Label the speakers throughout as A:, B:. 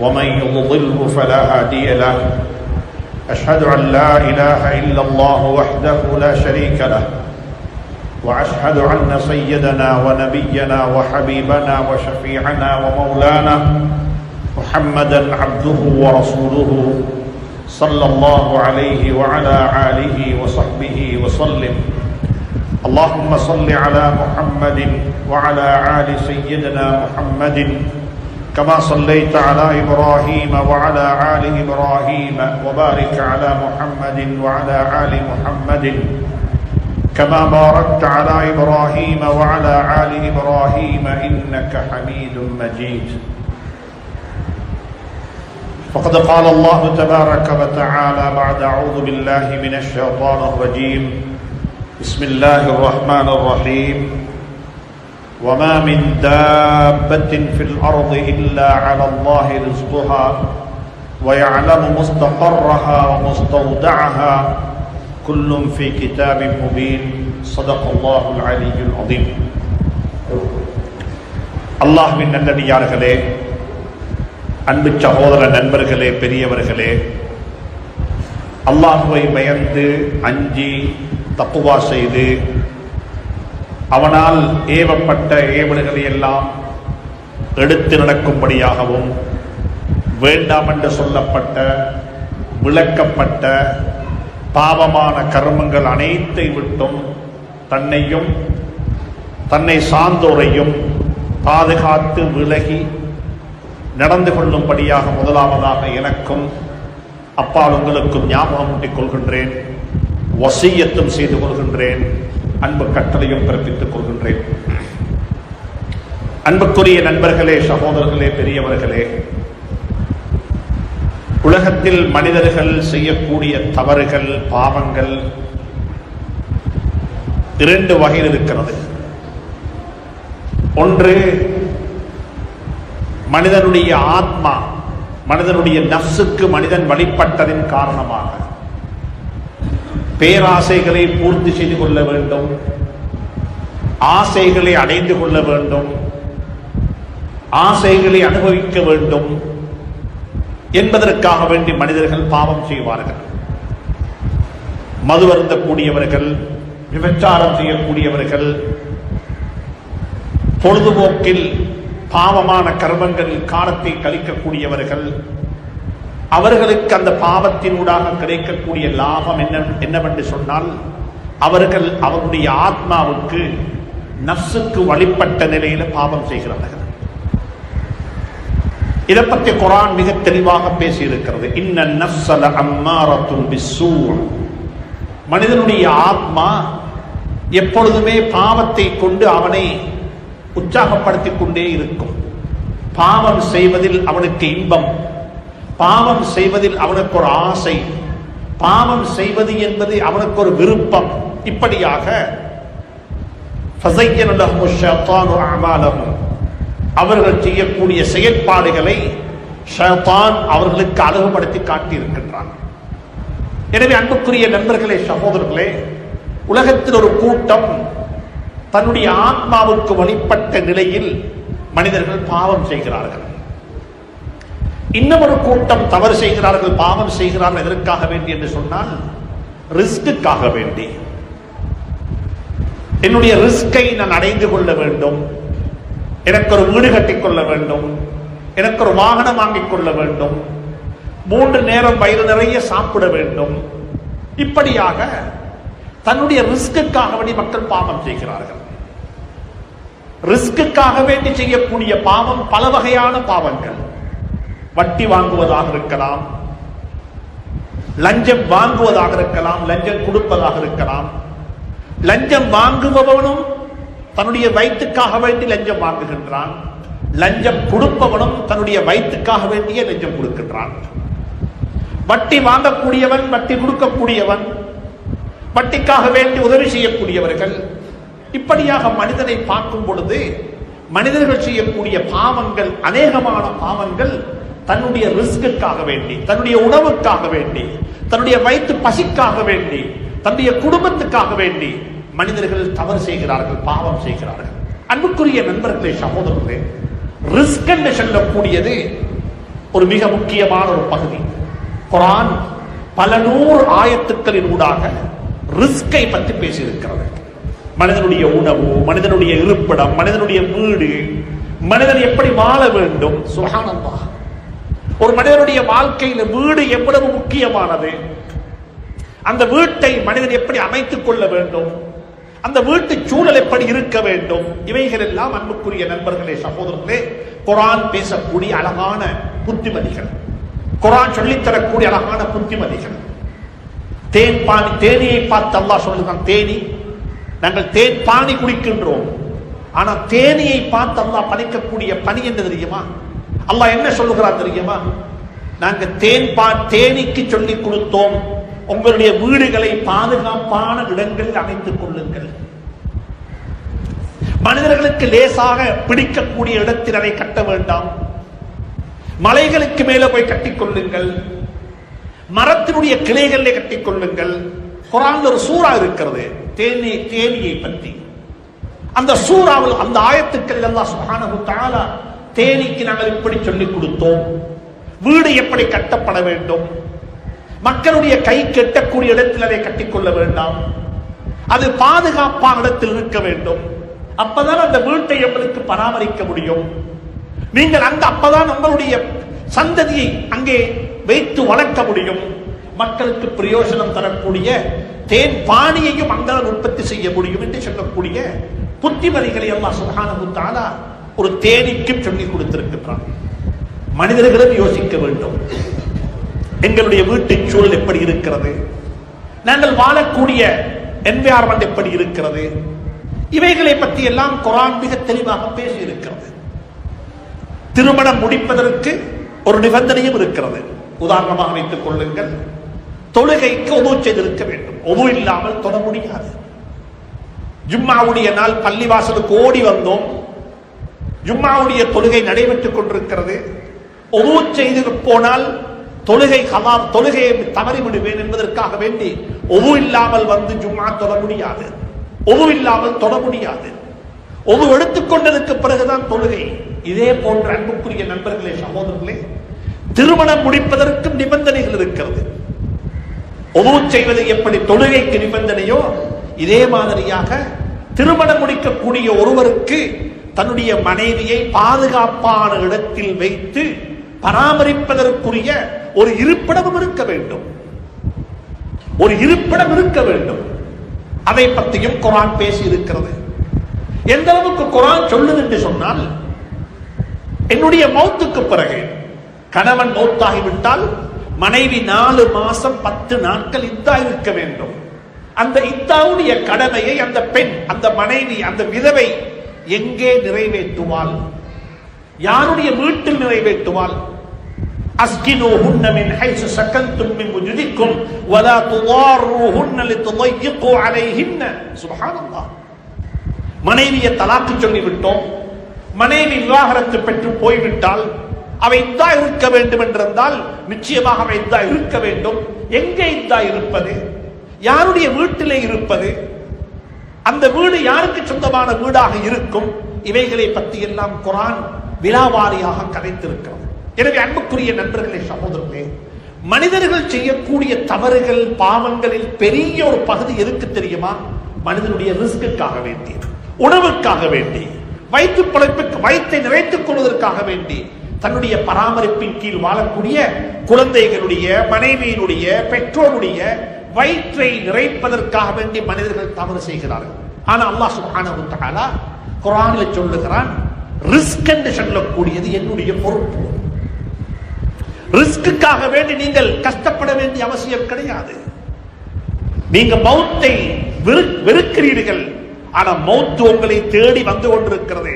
A: ومن يضلله فلا هادي له. أشهد أن لا إله إلا الله وحده لا شريك له. وأشهد أن سيدنا ونبينا وحبيبنا وشفيعنا ومولانا محمدا عبده ورسوله صلى الله عليه وعلى آله وصحبه وسلم. اللهم صل على محمد وعلى آل سيدنا محمد كما صليت على إبراهيم وعلى آل إبراهيم وبارك على محمد وعلى آل محمد كما باركت على إبراهيم وعلى آل إبراهيم إنك حميد مجيد. فقد قال الله تبارك وتعالى بعد أعوذ بالله من الشيطان الرجيم. بسم الله الرحمن الرحيم. وما من دابة في الأرض إلا على الله رزقها ويعلم مستقرها ومستودعها كل في كتاب مبين صدق الله العلي العظيم அல்லாஹ்வின் நல்லடியார்களே அன்பு சகோதர நண்பர்களே பெரியவர்களே அல்லாஹுவை பயந்து அஞ்சி தப்புவா செய்து அவனால் ஏவப்பட்ட ஏவல்களை எல்லாம் எடுத்து நடக்கும்படியாகவும் வேண்டாம் என்று சொல்லப்பட்ட விளக்கப்பட்ட பாவமான கர்மங்கள் அனைத்தை விட்டும் தன்னையும் தன்னை சார்ந்தோரையும் பாதுகாத்து விலகி நடந்து கொள்ளும்படியாக முதலாவதாக எனக்கும் அப்பால் உங்களுக்கும் ஞாபகம் ஊட்டிக் கொள்கின்றேன். வசியத்தும் செய்து கொள்கின்றேன். அன்பு கட்டளையும் பிறப்பித்துக் கொள்கின்றேன். அன்புக்குரிய நண்பர்களே சகோதரர்களே பெரியவர்களே உலகத்தில் மனிதர்கள் செய்யக்கூடிய தவறுகள் பாவங்கள் இரண்டு வகையில் இருக்கிறது. ஒன்று மனிதனுடைய ஆத்மா மனிதனுடைய நஃப்ஸுக்கு மனிதன் வழிபட்டதின் காரணமாக. பேராசைகளை பூர்த்தி செய்து கொள்ள வேண்டும். ஆசைகளை அடைந்து கொள்ள வேண்டும். ஆசைகளை அனுபவிக்க வேண்டும். என்பதற்காக வேண்டி மனிதர்கள் பாவம் செய்வார்கள். மது அருந்தக்கூடியவர்கள் விபச்சாரம் செய்யக்கூடியவர்கள் பொழுதுபோக்கில் பாவமான கர்மங்களில் காலத்தை கழிக்கக்கூடியவர்கள் அவர்களுக்கு அந்த பாவத்தினூடாக கிடைக்கக்கூடிய லாபம் என்ன என்னவென்று சொன்னால் அவர்கள் அவருடைய ஆத்மாவுக்கு நப்சுக்கு வழிபட்ட நிலையில பாவம் செய்கிறார்கள். இதை பற்றி குரான் மிக தெளிவாக பேசியிருக்கிறது. இன்ன நஃப்ஸல அம்மாரத்துல் பிஸ்ஸூ. மனிதனுடைய ஆத்மா எப்பொழுதுமே பாவத்தை கொண்டு அவனை உற்சாகப்படுத்திக் கொண்டே இருக்கும். பாவம் செய்வதில் அவனுக்கு இன்பம். பாவம் செய்வதில் அவனுக்கு ஒரு ஆசை. பாவம் செய்வது என்பது அவனுக்கு ஒரு விருப்பம். இப்படியாக அவர்கள் செய்யக்கூடிய செயற்பாடுகளை ஷைத்தான் அவர்களுக்கு அழகுபடுத்தி காட்டியிருக்கின்றான். எனவே அன்புக்குரிய நண்பர்களே சகோதரர்களே உலகத்தில் ஒரு கூட்டம் தன்னுடைய ஆத்மாவுக்கு வழிபட்ட நிலையில் மனிதர்கள் பாவம் செய்கிறார்கள். இன்னும் ஒரு கூட்டம் தவறு செய்கிறார்கள் பாவம் செய்கிறார்கள் எதற்காக வேண்டி என்று சொன்னால் ரிஸ்க்குக்காக வேண்டி. என்னுடைய ரிஸ்கை நான் அடைந்து கொள்ள வேண்டும். எனக்கு ஒரு வீடு கட்டிக்கொள்ள வேண்டும். எனக்கு ஒரு வாகனம் வாங்கிக் கொள்ள வேண்டும். மூன்று நேரம் வயிறு நிறைய சாப்பிட வேண்டும். இப்படியாக தன்னுடைய ரிஸ்க்குக்காக வேண்டி மக்கள் பாவம் செய்கிறார்கள். ரிஸ்க்குக்காக வேண்டி செய்யக்கூடிய பாவம் பல வகையான பாவங்கள். வட்டி வாங்குவதாக இருக்கலாம். லஞ்சம் வாங்குவதாக இருக்கலாம் லஞ்சம் கொடுப்பதாக இருக்கலாம். லஞ்சம் வாங்குபவனும் தன்னுடைய வயிற்றுக்காக வேண்டி லஞ்சம் வாங்குகின்றான். லஞ்சம் கொடுப்பவனும் தன்னுடைய வயிற்றுக்காக வேண்டிய லஞ்சம் கொடுக்கின்றான். வட்டி வாங்கக்கூடியவன் வட்டி கொடுக்கக்கூடியவன் வட்டிக்காக வேண்டி உதவி செய்யக்கூடியவர்கள். இப்படியாக மனிதனை பார்க்கும் பொழுது மனிதர்கள் செய்யக்கூடிய பாவங்கள் அநேகமான பாவங்கள் தன்னுடைய ரிஸ்க்குக்காக வேண்டி தன்னுடைய உணவுக்காக வேண்டி தன்னுடைய வயிற்று பசிக்காக வேண்டி தன்னுடைய குடும்பத்துக்காக வேண்டி மனிதர்கள் தவறு செய்கிறார்கள் பாவம் செய்கிறார்கள். அன்புக்குரிய நண்பர்களே சகோதரர்களே ரிஸ்க் என்று சொல்லக்கூடியது ஒரு மிக முக்கியமான ஒரு பகுதி. குரான் பல நூறு ஆயத்துக்களின் ஊடாக ரிஸ்கை பற்றி பேசியிருக்கிறது. மனிதனுடைய உணவு மனிதனுடைய இருப்பிடம் மனிதனுடைய வீடு மனிதன் எப்படி வாழ வேண்டும்? சுகானந்தாக ஒரு மனிதனுடைய வாழ்க்கையில வீடு எவ்வளவு முக்கியமானது? அந்த வீட்டை மனிதன் எப்படி அமைத்துக் கொள்ள வேண்டும்? அந்த வீட்டு சூழல் எப்படி இருக்க வேண்டும்? இவைகள் எல்லாம் அன்புக்குரிய நண்பர்களே சகோதரர்களே குரான் பேசக்கூடிய அழகான புத்திமதிகள். குரான் சொல்லித்தரக்கூடிய அழகான புத்திமதிகள். தேன் பாணி தேனியை பார்த்து அல்லாஹ் சொல்லுதான் தேனி நாங்கள் தேன் பாணி குடிக்கின்றோம். ஆனா தேனியை பார்த்து அல்லாஹ் பணிக்கக்கூடிய பணி என்ன தெரியுமா? அல்லாஹ் என்ன சொல்லுகிறான் தெரியுமா? நாங்க தேன் பா தேனிக்கு சொல்லி கொடுத்தோம். உங்களுடைய வீடுகளை பாதுகாப்பான இடங்களில் அமைத்துக் கொள்ளுங்கள். மனிதர்களுக்கு லேசாக பிடிக்கக்கூடிய இடத்தில் அதை கட்ட வேண்டாம். மலைகளுக்கு மேலே போய் கட்டிக் கொள்ளுங்கள். மரத்தினுடைய கிளைகளிலே கட்டிக் கொள்ளுங்கள். குரான் ஒரு சூறா இருக்கிறது. தேனி தேனியை பற்றி. அந்த சூறாவில் அந்த ஆயத்துக்கள் எல்லாம் சுகானகு தாலா தேனிக்கு நாங்கள் இப்படி சொல்லிக் கொடுத்தோம். வீடு எப்படி கட்டப்பட வேண்டும்? மக்களுடைய கை கெட்டக்கூடிய இடத்தில் அதை கட்டிக்கொள்ள வேண்டாம். அது பாதுகாப்பான இடத்தில் இருக்க வேண்டும். அப்பதான் அந்த வீட்டை எங்களுக்கு பராமரிக்க முடியும். நீங்கள் அந்த அப்பதான் நம்மளுடைய சந்ததியை அங்கே வைத்து வளர்க்க முடியும். மக்களுக்கு பிரயோஜனம் தரக்கூடிய தேன் பாணியையும் அங்கால் உற்பத்தி செய்ய முடியும் என்று சொல்லக்கூடிய புத்திமதிகளை எல்லாம் சுகானு ஒரு தேனிக்கும் சொல்லி கொடுத்திருக்கின்றான். மனிதர்களும் யோசிக்க வேண்டும். எங்களுடைய வீட்டுச் சூழல் எப்படி இருக்கிறது? நாங்கள் வாழக்கூடிய என்விரான்மெண்ட் எப்படி இருக்கிறது? இவைகளை பற்றி எல்லாம் குரான் மிக தெளிவாக பேசி இருக்கிறது திருமணம் முடிப்பதற்கு ஒரு நிபந்தனையும் இருக்கிறது. உதாரணமாக வைத்துக் கொள்ளுங்கள். தொழுகைக்கு உதவு செய்திருக்க வேண்டும். உதவு இல்லாமல் தொட முடியாது. ஜும்மாவுடைய நாள் பள்ளிவாசலுக்கு ஓடி வந்தோம். ஜும்மாவுடைய தொழுகை நடைபெற்றுக் கொண்டிருக்கிறது. உதவு செய்து போனால் தொழுகை கலா தொழுகையை தவறி விடுவேன் என்பதற்காக வேண்டி ஒவு இல்லாமல் வந்து ஜும்மா தொட முடியாது. ஒவு இல்லாமல் தொட முடியாது. ஒவு எடுத்துக்கொண்டதற்கு பிறகுதான் தொழுகை. இதே போன்ற அன்புக்குரிய நண்பர்களே சகோதரர்களே திருமணம் முடிப்பதற்கும் நிபந்தனைகள் இருக்கிறது. ஒவு செய்வது எப்படி தொழுகைக்கு நிபந்தனையோ இதே மாதிரியாக திருமணம் முடிக்கக்கூடிய ஒருவருக்கு தன்னுடைய மனைவியை பாதுகாப்பான இடத்தில் வைத்து பராமரிப்பதற்குரிய ஒரு இருப்பிடமும் இருக்க வேண்டும். ஒரு இருப்பிடம் இருக்க வேண்டும். அதை பற்றியும் குரான் பேசி இருக்கிறது எந்த அளவுக்கு குரான் சொல்லுது என்று சொன்னால் என்னுடைய மௌத்துக்கு பிறகு கணவன் மௌத்தாகிவிட்டால் மனைவி நாலு மாசம் பத்து நாட்கள் இத்தா இருக்க வேண்டும். அந்த இத்தாவுடைய கடமையை அந்த பெண் அந்த மனைவி அந்த விதவை எங்கே நிறைவேற்றுவாள் யாருடைய வீட்டில் நிறைவேற்றுவாள் أسكنوهن من حيث سكنتم من وجودكم ولا تضاروهن لتضيقوا عليهن سبحان الله மனைவியை தலாக்கு சொல்லி விட்டோம் மனைவி விவாகரத்து பெற்று போய்விட்டால் அவை இந்தா இருக்க வேண்டும் என்றிருந்தால் நிச்சயமாக அவை இந்தா இருக்க வேண்டும் எங்கே இந்தா இருப்பது யாருடைய வீட்டிலே இருப்பது அந்த வீடு யாருக்கு சொந்தமான வீடாக இருக்கும்? இவைகளை பற்றி எல்லாம் குரான் விலாவாரியாக கதைத்திருக்கிறது. எனவே அன்புக்குரிய நண்பர்களே சகோதரர்களே மனிதர்கள் செய்யக்கூடிய தவறுகள் பாவங்களில் பெரிய ஒரு பகுதி எதுக்கு தெரியுமா? மனிதனுடைய ரிஸ்க்குக்காக வேண்டி உணவுக்காக வேண்டி வயிற்று பிழைப்புக்கு வயிற்றை நிறைத்துக் கொள்வதற்காக வேண்டி தன்னுடைய பராமரிப்பின் கீழ் வாழக்கூடிய குழந்தைகளுடைய மனைவியினுடைய பெற்றோருடைய வயிற்றை நிறைப்பதற்காக வேண்டி மனிதர்கள் தவறு செய்கிறார்கள். ஆனா அல்லாஹ் சுப்ஹானஹு வ தஆலா குர்ஆனில் சொல்லுகிறான் ரிஸ்க் என்று சொல்லக்கூடியது என்னுடைய பொறுப்பு. ரிஸ்க்குக்காக வேண்டி நீங்கள் கஷ்டப்பட வேண்டிய அவசியம் கிடையாது. நீங்க மௌத்தை வெறுக்கிறீர்கள் ஆனா மௌத்து உங்களை தேடி வந்து கொண்டிருக்கிறது.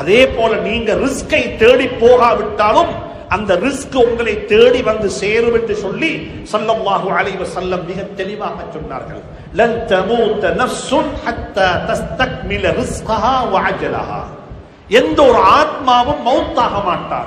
A: அதே போல நீங்க ரிஸ்கை தேடி போகாவிட்டாலும் அந்த ரிஸ்க் உங்களை தேடி வந்து சேரும் என்று சொல்லி சல்லல்லாஹு அலைஹி வஸல்லம் மிக தெளிவாக சொன்னார்கள். லன் தமூத்த நஃப்ஸுன் ஹத்தா தஸ்தக்மில ரிஸ்கஹா வஅஜலஹா. எந்த ஒரு ஆத்மாவும் மௌத்தாக மாட்டார்